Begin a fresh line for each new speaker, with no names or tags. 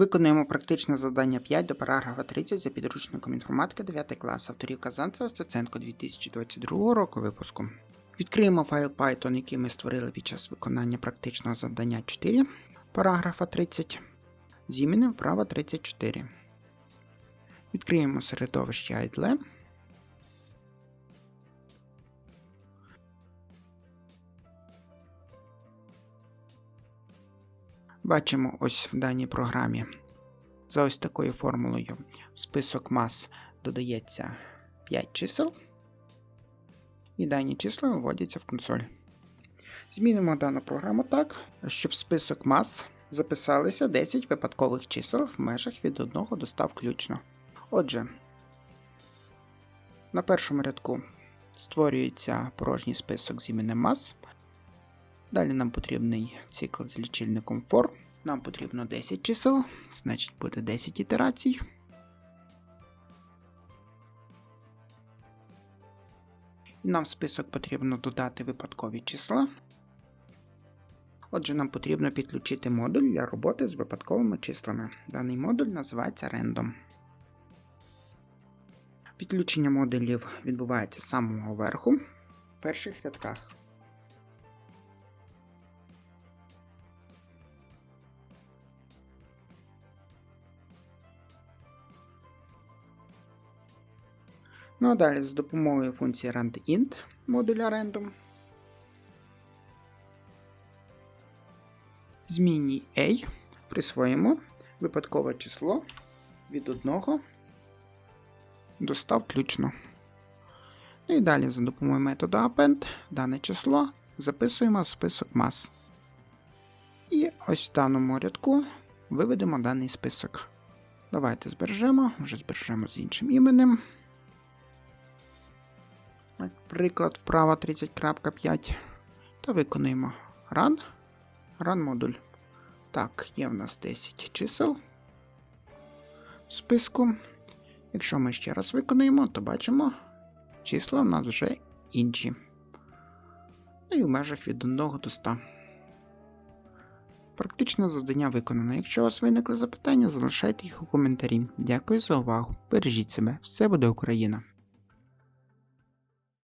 Виконуємо практичне завдання 5 до параграфа 30 за підручником інформатики 9 клас авторів Казанцева Стеценко 2022 року випуску. Відкриємо файл Python, який ми створили під час виконання практичного завдання 4 параграфа 30. Зіміни вправа 34. Відкриємо середовище IDLE. Бачимо ось в даній програмі. За ось такою формулою в список мас додається 5 чисел, і дані числа виводяться в консоль. Змінимо дану програму так, щоб в список мас записалися 10 випадкових чисел в межах від 1 до 100 включно. Отже, на першому рядку створюється порожній список з іменем мас. Далі нам потрібний цикл з лічильником for. Нам потрібно 10 чисел, значить буде 10 ітерацій. І нам в список потрібно додати випадкові числа. Отже, нам потрібно підключити модуль для роботи з випадковими числами. Даний модуль називається Random. Підключення модулів відбувається з самого верху в перших рядках. Ну а далі з допомогою функції randint модуля random змінній a присвоїмо випадкове число від 1 до 100 включно. Ну і далі за допомогою методу append дане число записуємо в список мас. І ось в даному рядку виведемо даний список. Давайте збережемо, вже збережемо з іншим іменем. Наприклад, вправа 30.5. Та виконуємо run. Run модуль. Так, є в нас 10 чисел в списку. Якщо ми ще раз виконуємо, то бачимо, числа в нас вже інші. Ну і в межах від 1 до 100. Практичне завдання виконано. Якщо у вас виникли запитання, залишайте їх у коментарі. Дякую за увагу. Бережіть себе. Все буде Україна!